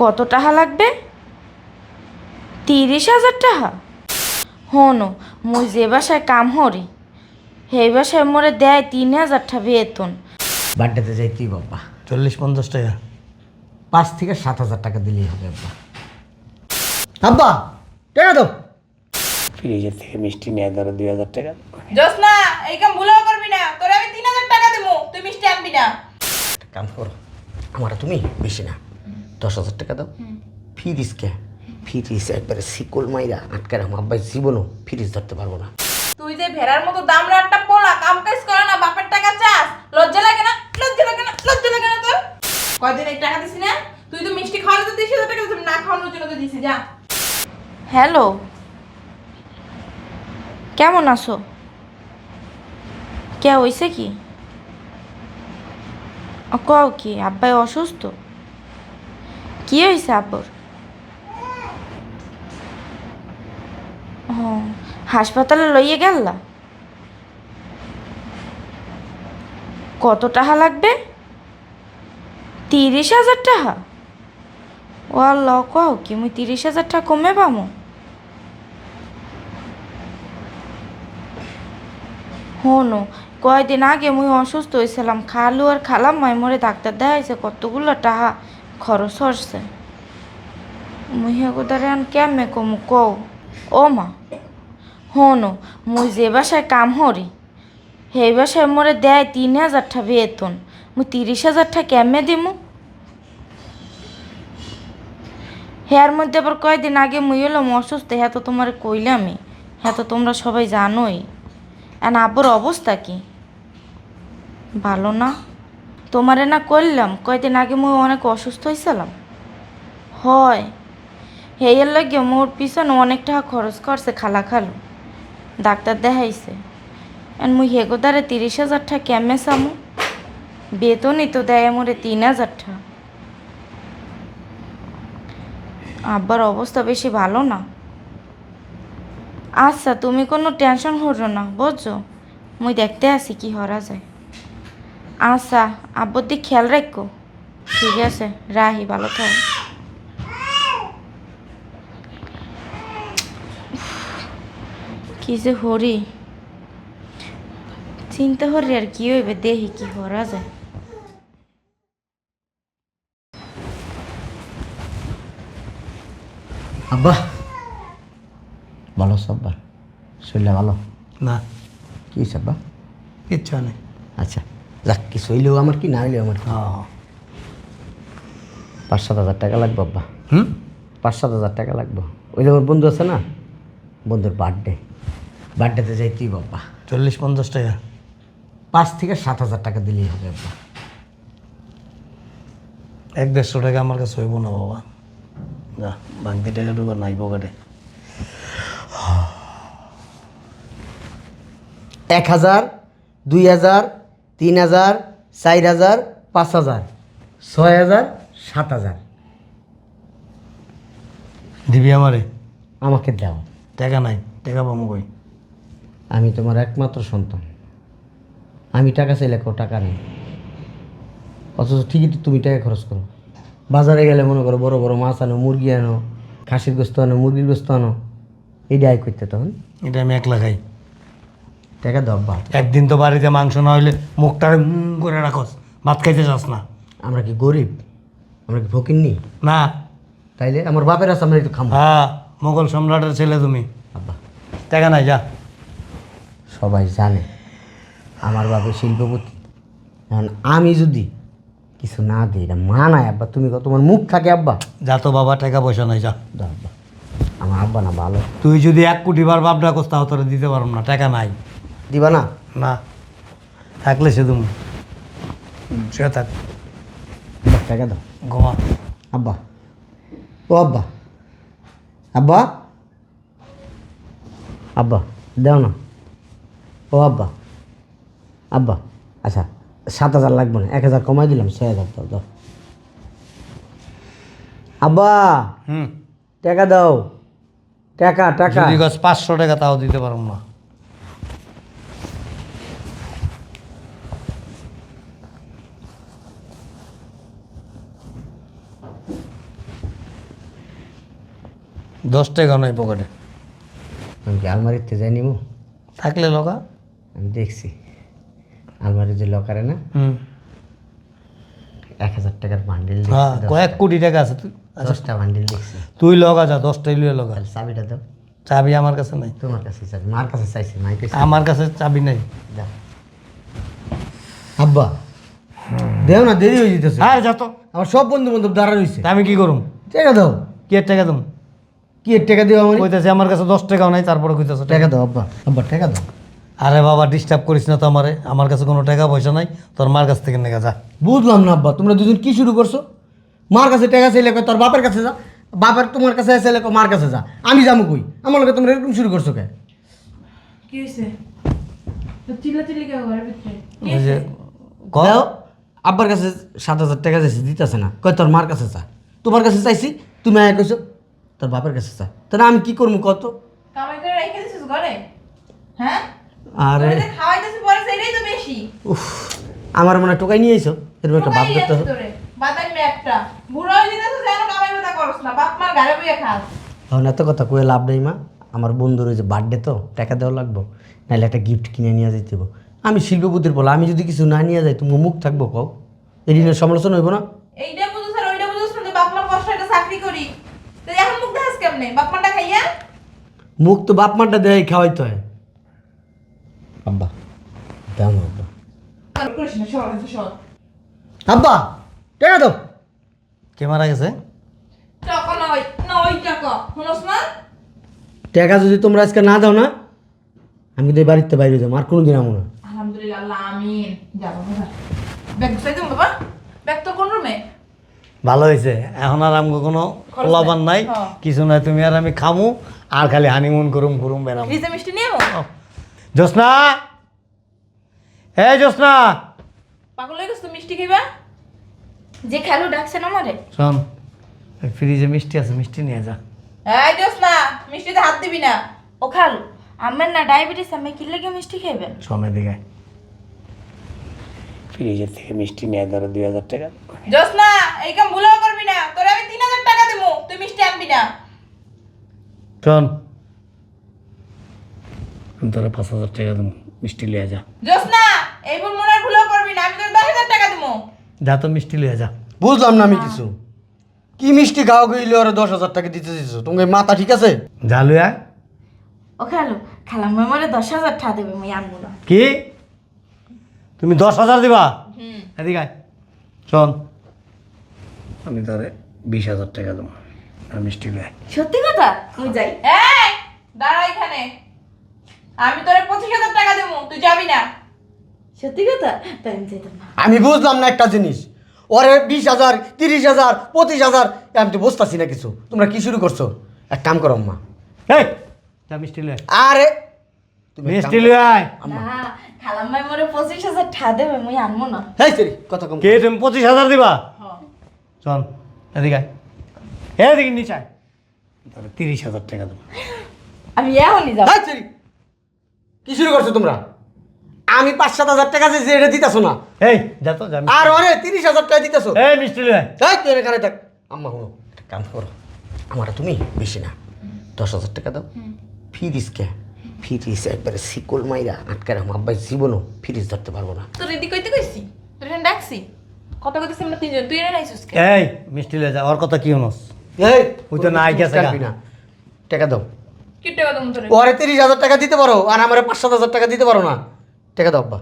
কত টাকা লাগবে? তিরিশ হাজার টাকা হনো মুই যে বাসায় কাম হরি সেই বাসায় মোরে দেয় তিন হাজার টাকা বেতন। বার্থডেতে যাই তুই বাবা চল্লিশ পঞ্চাশ টাকা। পাঁচ থেকে সাত হাজার টাকা দিলেই হবে আব্বা। আব্বা টাকা দাও। ফ্রিজের থেকে মিষ্টি নিয়ে ধরো দুই হাজার টাকা। জোসনা এই কাম ভুলেও করবি না। তোরে আমি তিন হাজার টাকা দেবো তুই মিষ্টি আনবি না। কাম করো আমার তুমি বেশি না। দশ হাজার টাকা দাও। ফিরিস কে? ফিরিস একবারে শিকল মাইরা আটকে রাখো। আব্বাই জীবনও ফিরিস ধরতে পারব না। তুই যে ভেড়ার মতো দাম রাটটা পোলা কাম কাজ করে না বাপের টাকা চাস। লজ্জা লাগে না? লজ্জা লাগে না? লজ্জা লাগে না তোর? কয়দিন এই টাকা দিছি না? তুই তো মিষ্টি খাওয়ালে তো হাজার টাকা দিছিস না খাওয়ানোর জন্য তো দিছি যা। হ্যালো। কেমন আছো? কে হইছে কি? ও, কও কি? আব্বাই অসুস্থ? কি হয়েছে ও, হাসপাতালে লইয়ে গেল্লা? কত টাকা লাগবে? তিরিশ হাজার টাকা ও আল্লাহ, কও কি মুই তিরিশ হাজার টাকা কমে পামো? হনো, কয়দিন আগে মুই অসুস্থ হয়েছিলাম খালু আর খালাম মাই মরে ডাক্তার দেখাইছে কতগুলো টাকা খরচ হচ্ছে মুই হেগুদারে আন কেমনে কমু কও? ও মা, হনো, মুই যে বাসায় কাম হরি সেই বাসায় মোরে দেয় তিন হাজার টাকা বেতন। মুই তিরিশ হাজার টাকা কেমনে দিমু? হ্যার মধ্যে আবার কয়দিন আগে মুই এলাম অসুস্থ হ্যাঁ তো তোমার কইলামই হ্যাঁ তো তোমরা সবাই জানোই। এন আব্বুর অবস্থা কি? ভালো না? তোমারে না করলাম, কয়দিন আগে মুই অনেক অসুস্থ হয়েছিলাম হয় হেয়ের লাগে মোর পিছনে অনেক টাকা খরচ করছে খালা খালু। ডাক্তার দেখাইছে, এন মুই হেগোদারে তিরিশ হাজার টাকা কেমনে সামু বেতনই তো দেয় মোরে তিন হাজার টাকা। আব্বার অবস্থা বেশি ভালো না। আচ্ছা তুমি কোনো টেনশন করো না, বুঝছ? মুই দেখতে আসি কি হরা যায়। আচ্ছা আব্বুর দিক খেয়াল রাখো। ঠিক আছে রাহি ভালো থাক। কি যে হরি। চিন্তা হরি আর কি হইবে দেহি কি হরা যায়। আব্বা ভালো আছো আব্বা? শরীরটা ভালো? না। কি আব্বা? কিচ্ছু নেই। আচ্ছা। যাক কিছু হইলেও আমার কি না হইলেও আমার কি? হ্যাঁ পাঁচ সাত হাজার টাকা লাগবে আব্বা। হুম? পাঁচ সাত হাজার টাকা লাগবে। ওই যে আমার বন্ধু আছে না? বন্ধুর বার্থডে বার্থডেতে যাই তুই বাবা চল্লিশ পঞ্চাশ টাকা। পাঁচ থেকে সাত হাজার টাকা দিলেই হবে আব্বা। এক দেড়শো টাকা আমার কাছে হইব না বাবা। যা ভাঙতি টাকা ঢুকো নাই পকেটে। এক হাজার দুই হাজার তিন হাজার চার হাজার পাঁচ হাজার ছয় হাজার সাত হাজার। দিবি আমারে? আমাকে দাও। টাকা নাই টাকা পাবো কই? আমি তোমার একমাত্র সন্তান। আমি টাকা চাইলে কেউ টাকা নেই। অথচ ঠিকই তো তুমি টাকা খরচ করো। বাজারে গেলে মনে করো বড় বড় মাছ আনো মুরগি আনো খাসির গোস্ত আনো মুরগির গোস্ত আনো। এই আয় করতে তখন। এটা আমি একলা খাই। টাকা দাও বা একদিন তো বাড়িতে মাংস না হইলে মুখটারে মুম করে রাখস ভাত খাইতে চাস না। আমরা কি গরিব? আমরা কি ফকির নি? না। তাইলে আমার বাপের আছে আমরা একটু খামো। হ্যাঁ মোগল সম্রাটের ছেলে তুমি। আব্বা। টাকা নাই যা। সবাই জানে আমার বাপের শিল্পপতি। এখন আমি যদি কিছু না দিই এটা মানায় আব্বা তুমি কত তোমার মুখ থাকে আব্বা। যা তো বাবা টাকা পয়সা নাই যা। আব্বা। আমার আব্বা না ভালো। তুই যদি এক কোটি বার বাপ ডাকস তাও তোরা দিতে পারব না টাকা নাই। দিবা না? না। থাকলে সে তুমি শুয়ে থাক। টাকা দাও। ঘুমা। আব্বা। ও আব্বা। আব্বা? আব্বা দাও না। ও আব্বা। আব্বা আচ্ছা সাত হাজার লাগবে না। এক হাজার কমাই দিলাম ছয় হাজার দাও দাও। আব্বা হুম। টাকা দাও। টাকা টাকা। পাঁচশো টাকা তাও দিতে পারব না। দশ টাকা নাই পকেটে। আমি কি আলমারিতে যাই নিব থাকলে লগা আমি দেখছি। আলমারির যে লকারে না? হুম। এক হাজার টাকার বান্ডিল হ্যাঁ কয়েক কোটি টাকা আছে। তুই দশটা বান্ডিল দেখছি। তুই লগা যা দশটাই লুয়ে লগা চাবিটা দাও। চাবি আমার কাছে নাই। তোমার কাছে চাবি। মার কাছে চাইছি মাই আমার কাছে চাবি নাই। দাও। আব্বা দেও না দেরি হয়ে যেতেছে আর যত আমার সব বন্ধু বান্ধব দাঁড়া রয়েছে আমি কি করুম? টাকা দাও। কি টাকা দেবো? কি এর টাকা দেওয়া মানে? কইতেছে আমার কাছে দশ টাকাও নাই তারপরে কইতেছে টাকা দাও আব্বা আব্বা টাকা দাও। আরে বাবা ডিস্টার্ব করিস না তো আমারে আমার কাছে কোনো টাকা পয়সা নাই তোর মার কাছ থেকে নেগা যা। বুঝলাম না আব্বা তোমরা দুজন কি শুরু করছ? মার কাছে টাকা চাইলে কয়, তোর বাপের কাছে যা বাপের তোমার কাছে চাইলে কয়, মার কাছে যা আমি যাব কই? আমার লোকে তোমরা এরকম শুরু করছ কে কি কি ওই যে হয়েছে? আব্বার কাছে সাত হাজার টাকা চাইছি দিতেছে না। কয় তোর মার কাছে চা তোমার কাছে চাইছি তুমি আয়া কইছো তোর বাপের কাছে চা তাহলে আমি কি করব কত? কামাই করে রেখে দিছিস ঘরে? হ্যাঁ? আরে। খাওয়াইতেছিস পরে সেটাই তো বেশি। উফ আমার মনে টোকাই নিয়ে এসো এরকম একটা বাপ আছে বাদামি একটা। বুড়ো যেতেছিস যেন কামাই কথা করস না? বাপ মার ঘরে বইয়ে খাস। এত কথা কয়ে লাভ নেই মা। আমার বন্ধুর ওই যে বার্থডে তো টাকা দেওয়া লাগবো। নাহলে একটা গিফট কিনে নিয়ে যেতে হইবো। আমি শিল্পপতির বলা আমি যদি কিছু না নিয়ে যাই তুমি মুখ থাকব কও। এই ঋণের সমালোচনা হইব না? এইটা বুঝছ আর ওইটা বুঝছ না বাপ মার কষ্ট একটা চাকরি করি। তো এখন কেমনে? বাপ খাইয়া? মুখ তো বাপ দেয় খাওয়াইতে হয়। আব্বা দাও না আব্বা। করিস না সর সর। আব্বা টাকা দাও। কে মারা গেছে? টাকা নয় নয় টাকা। শুনস না? টাকা যদি তোমরা আজকে না দাও না আমি কিন্তু এই বাড়িতে বাইরে যাব আর কোনো দিন আমো না। আলহামদুলিল্লাহ আমিন। যাব বাবা ব্যাগ গুছাই বাবা? ব্যাগ তো কোন রুমে? ভালো হয়েছে। এখন আর আমাকে কোনো খরচ নাই। কিছু নাই তুমি আর আমি খামু আর খালি হানিমুন করুম করুম বেড়াম। জোসনা হ্যাঁ জোসনা পাগল হয়ে গেছ মিষ্টি খাইবা? যে খেলো ডাকছেন আমারে। শোন ওই ফ্রিজে মিষ্টি আছে মিষ্টি নিয়ে যা। এই দোস না মিষ্টিতে হাত দিবি না। ও খালু আমার না ডায়াবেটিস আমি কি লেগে মিষ্টি খাইবেন শোন এদিকে ফ্রিজের থেকে মিষ্টি নিয়ে ধরো দুই হাজার টাকা। জোস না এই কাম ভুলেও করবি না। তোরে আমি তিন হাজার টাকা দেবো তুই মিষ্টি আনবি না। শোন। আমি তোরা পাঁচ হাজার টাকা দেবো মিষ্টি লিয়ে যা। জোস না এই ভুল মনে হয় ভুলেও করবি না। আমি তোর দশ হাজার টাকা দেবো যা তো মিষ্টি লিয়ে যা। বুঝলাম না আমি কিছু। কি মিষ্টি খাওয়া গইলে ওরা দশ হাজার টাকা দিতে দিতেছো তোমার মাথা ঠিক আছে? যা লুয়া ও খালু খালাম আমারে দশ হাজার টাকা দেবে আমি আনব না। কি? তুমি দশ হাজার দিবা? হুম। এদিকে শোন। আমি তোরে বিশ হাজার টাকা দেবো। আর মিষ্টি লিয়ে সত্যি কথা? আমি যাই। এই দাঁড়া এখানে। আমি তোরে পঁচিশ হাজার টাকা দেবো তুই যাবি না। সত্যি কথা? তাই আমি যেতাম না। আমি বুঝলাম না একটা জিনিস। ওরে বিশ হাজার তিরিশ হাজার পঁচিশ হাজার আমি তো বুঝতেছি না কিছু। তোমরা কি শুরু করছ? এক কাম করো মা এই যা মিষ্টি লিয়ে আরে মিষ্টি আয় আম্মা। না মরে দেবে হেই সেরি কথা কম। কে তুমি পঁচিশ হাজার দিবা? হ্যাঁ চল এদিকে আয়। এদিকে নিচে আয়। তোরে তিরিশ হাজার টাকা দেবো। আমি এখনই যাব। হেই সেরি কি শুরু করছ তোমরা? আমি পাঁচ সাত হাজার টাকা যে এটা দিতেছো না। এই যা তো যা। আর ওরে তিরিশ হাজার টাকা দিতেছো। এই মিষ্টি লিয়ে আয়। তুই এখানে থাক। আম্মা শুনো একটা কাম করো। আমার তুমি বেশি না। দশ হাজার টাকা দাও। ফিরিস কে? ফিরিস একবারে শিকল মাইরা আটকার আমার আব্বাই জীবনও ফিরিস ধরতে পারব না। তোর রেডি কইতে কইছি? তোর এখানে ডাকছি? কথা কইতেছি আমরা তিনজন। তুই এনে নাইছিস কে এই মিষ্টি লিয়ে যা ওর কথা কি হনস এই ওই তো নাই গেছে না টাকা। দাও। কি টাকা তোরে ওরে তিরিশ হাজার টাকা দিতে পারো আর আমার পাঁচ সাত হাজার টাকা দিতে পারো না। টাকা দাও আব্বা।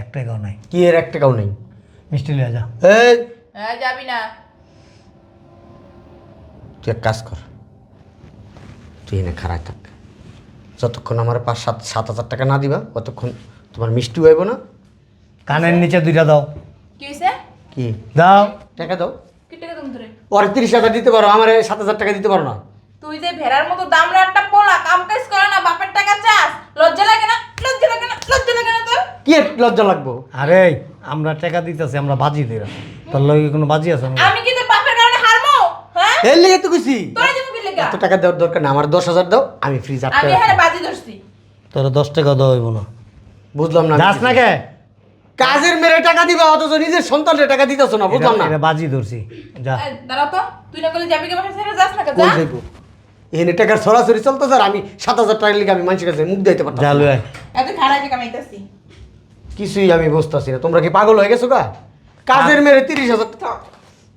এক টাকাও নাই। কি এর এক টাকাও নেই? মিষ্টি লিয়ে যা এই। হ্যাঁ যাবি না। তুই এক কাজ কর। তুই এনে খারাপ থাক। যতক্ষণ আমার পাঁচ সাত সাত হাজার টাকা না দিবা ততক্ষণ তোমার মিষ্টি হইব না। কানের নিচে দুইটা দাও। কি হইছে? কি? দাও। টাকা দাও। কি টাকা দেবো তোরে? ওরে তিরিশ হাজার দিতে পারো আমার সাত হাজার টাকা দিতে পারো না। তুই যে ভেড়ার মতো দামরা একটা পোলা কাম কাজ করে না বাপের টাকা চাস। লজ্জা লাগে না? লজ্জা লাগে না? লজ্জা লাগে না তোর? কি লজ্জা লাগবো? আরে আমরা টাকা দিতেছি আমরা বাজি দিলাম তোর লগে কোনো বাজি আছে? না আমি কি তোর বাপের কারণে হারমো হ্যাঁ? এর লেগে তো খুশি তোরা যাব কি লেগা? এত টাকা দেওয়ার দরকার না আমার দশ হাজার দাও আমি ফ্রিজ আটকে আমি রাখব। তোর দশ টাকা দেওয়া হইব না। বুঝলাম না যাস না কে? কাজের মেরে টাকা দিবা অথচ নিজের সন্তানের টাকা দিতেছো না বুঝলাম না। এটা বাজি ধরছি। যা। এই, দাঁড়াও তো তুই না করলে যাবি কে বাসা ছেড়ে? যাস না কে, কই যা এখানে টাকার সরাসরি চলতেছে আর আমি সাত হাজার টাকার লিখে আমি মানুষের কাছে মুখ দিতে পারতাম যা না। এত খারাপ কামাইতেছি কিছুই আমি বুঝতেছি না। তোমরা কি পাগল হয়ে গেছো গা? কাজের মেরে তিরিশ হাজার টাকা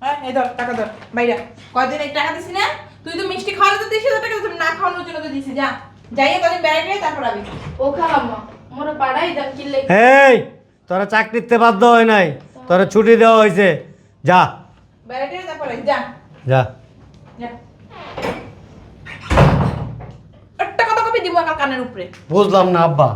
হ্যাঁ এই ধর টাকা ধর বাইরা। কয়দিন এক টাকা দিছি না? তুই তো মিষ্টি খাওয়ালে তো তিরিশ হাজার টাকা দিছিস না খাওয়ানোর জন্য তো দিছি যা। যাইয়ে কদিন বেড়াই তারপর আবি ও খালাম্মা মোরা পাড়াই দাম কিনলে এই তোরা চাকরিতে বাধ্য হয় নাই। তোরা ছুটি দেওয়া হয়েছে যা। বেড়াই তারপর যা। যা। যা। একটা কথা কবি দিব কাল কানের উপরে। বুঝলাম না আব্বা।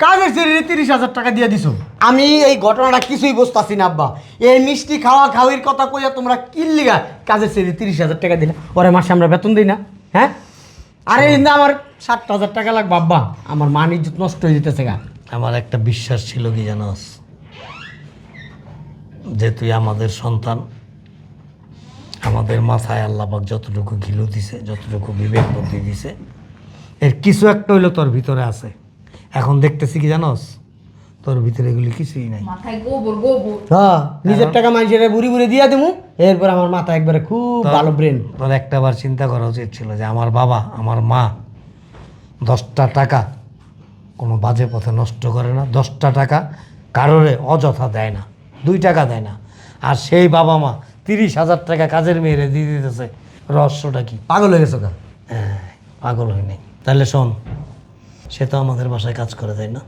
কাজের শরীরে তিরিশ হাজার টাকা দিয়ে দিছো। আমি এই ঘটনাটা কিছুই বুঝতেছি না আব্বা। এই মিষ্টি খাওয়া খাওয়ির কথা কইয়া তোমরা কিল্লিগা কাজের শরীরে তিরিশ হাজার টাকা দিলে। ওরে মাসে আমরা বেতন দিই না হ্যাঁ? আরে ইন্দা, আমার ষাট হাজার টাকা লাগবে, আব্বা। আমার মান ইজ্জত নষ্ট হয়ে যেতেছে গা। আমার একটা বিশ্বাস ছিল কি জানাস যে তুই আমাদের সন্তান, আমাদের মাথায় আল্লাপাক যতটুকু ঘিলু দিছে, যতটুকু বিবেক বুদ্ধি দিছে, এর কিছু একটা হইল তোর ভিতরে আছে। এখন দেখতেছি কি জানোস তোর ভিতরে এগুলি কিছুই নাই। হ্যাঁ নিজের টাকা মানুষের বুড়ি বুড়ি দিয়ে দেবো এরপর আমার মাথা একবারে খুব ভালো ব্রেন তোর একটা বার চিন্তা করা উচিত ছিল যে আমার বাবা আমার মা দশটা টাকা কোনো বাজে পথে নষ্ট করে না দশটা টাকা কারোরে অযথা দেয় না দুই টাকা দেয় না। আর সেই বাবা মা তিরিশ হাজার টাকা কাজের মেয়েরে দিয়ে দিতেছে রহস্যটা কি? পাগল হয়ে গেছো গা হ্যাঁ, পাগল হয়নি। তাহলে শোন সে তো আমাদের বাসায় কাজ করে তাই না?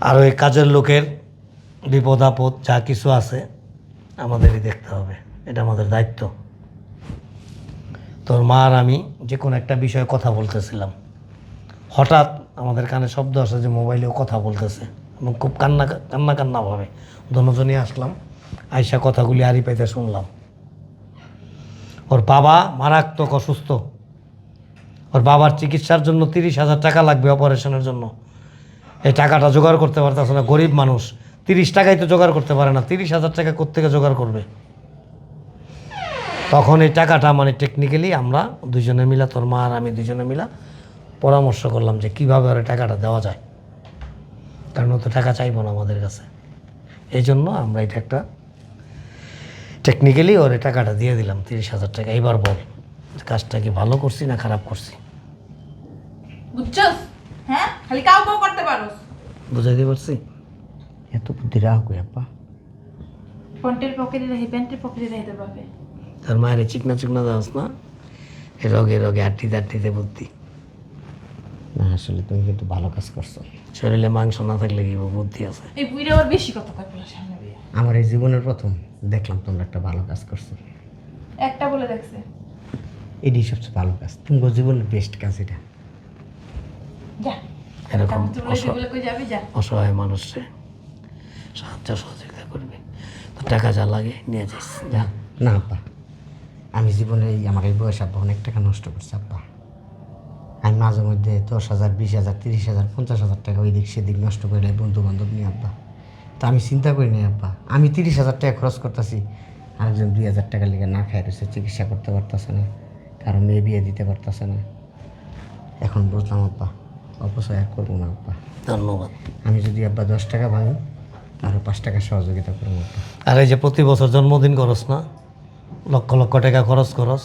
আর ওই কাজের লোকের বিপদ, আপদ যা কিছু আছে, আমাদেরই দেখতে হবে। এটা আমাদের দায়িত্ব। তোর মা আর আমি যে কোনো একটা বিষয়ে কথা বলতেছিলাম। হঠাৎ আমাদের কানে শব্দ আসে যে মোবাইলেও কথা বলতেছে। এবং খুব কান্না কান্না কান্না ভাবে। দনোজনই আসলাম আয়সা কথাগুলি আড়ি পাইতে শুনলাম। ওর বাবা মারাত্মক অসুস্থ। ওর বাবার চিকিৎসার জন্য তিরিশ হাজার টাকা লাগবে অপারেশনের জন্য। এই টাকাটা জোগাড় করতে পারতেছে না, গরিব মানুষ। তিরিশ টাকাই তো জোগাড় করতে পারে না, তিরিশ হাজার টাকা কোথেকে জোগাড় করবে? তখন এই টাকাটা মানে টেকনিক্যালি আমরা দুজনে মিলা, তোর মা আর আমি দুজনে মিলা পরামর্শ করলাম যে কীভাবে ওর টাকাটা দেওয়া যায়। কারণ তো টাকা চাইব না আমাদের কাছে। এই জন্য আমরা এটা একটা টেকনিক্যালি ওর টাকাটা দিয়ে দিলাম, তিরিশ হাজার টাকা। এবার বল, কাজটা কি ভালো করছি না খারাপ করছি? বুঝছস? হ্যাঁ খালি কাউ কাউ করতে পারোস। বুঝাইতে পারছি? এত বুদ্ধি রাখ কই আব্বা। প্যান্টের পকেটে রাখি প্যান্টের পকেটে রাখতে পারবে তার মায়ের চিকনা চিকনা দাস না? রগে রগে আটটিতে আটটিতে বুদ্ধি। না আসলে তুমি কিন্তু ভালো কাজ করছ। শরীরে মাংস না থাকলে কি বুদ্ধি আছে? এই বুইরে আবার বেশি কথা কয় পোলার সামনে আমার এই জীবনের প্রথম দেখলাম তোমরা একটা ভালো কাজ করছ। একটা বলে দেখছে। এটাই সবচেয়ে ভালো কাজ। তোমার জীবনের বেস্ট কাজ এটা। যা। এরকম অসহায় মানুষে সাহায্য সহযোগিতা করবে। তো টাকা যা লাগে নিয়ে যাইস যা। না আব্বা। আমি জীবনে এই আমার এই বয়স আব্বা অনেক টাকা নষ্ট করছি আব্বা। আমি মাঝে মধ্যে দশ হাজার বিশ হাজার তিরিশ হাজার পঞ্চাশ হাজার টাকা ওই দিক সেদিক নষ্ট করে নেয় বন্ধু বান্ধব নিয়ে আব্বা। তা আমি চিন্তা করি নাই আব্বা। আমি তিরিশ হাজার টাকা খরচ করতেছি আরেকজন দুই হাজার টাকা লেগে না খায় রয়েছে চিকিৎসা করতে পারতেছে না কারও মেয়ে বিয়ে দিতে পারতেছে না। এখন বুঝলাম আব্বা। অপচয় আর করব না আব্বা। ধন্যবাদ। আমি যদি আব্বা দশ টাকা ভাঙি আরও পাঁচ টাকা সহযোগিতা করব আব্বা। আর এই যে প্রতি বছর জন্মদিন করস না লক্ষ লক্ষ টাকা খরচ করস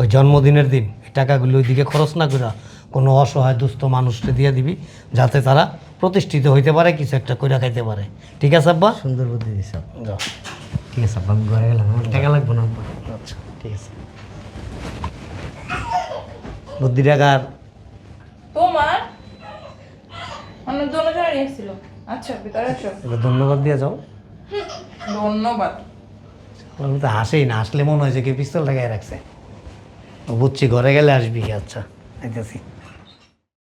ওই জন্মদিনের দিন এই টাকাগুলো ওইদিকে খরচ না করে কোনো অসহায় দুস্থ মানুষকে দিয়ে দিবি যাতে তারা প্রতিষ্ঠিত হইতে পারে কিছু একটা কইরা খাইতে পারে। ঠিক আছে আব্বা? সুন্দর বুদ্ধি দিস ঠিক আছে আব্বা আমি ঘরে গেলাম আমার টাকা লাগবে না আব্বা। আচ্ছা। ঠিক আছে। বুদ্ধি টাকার তোমার? দুজনে এসেছিল আচ্ছা ভিতরে ধন্যবাদ দিয়ে যাও। ধন্যবাদ। আমি তো হাসেই না আসলে মনে হয় যে কি পিস্তল টাকায় রাখছে। বুঝছি ঘরে গেলে আসবি আচ্ছা আইতেছি।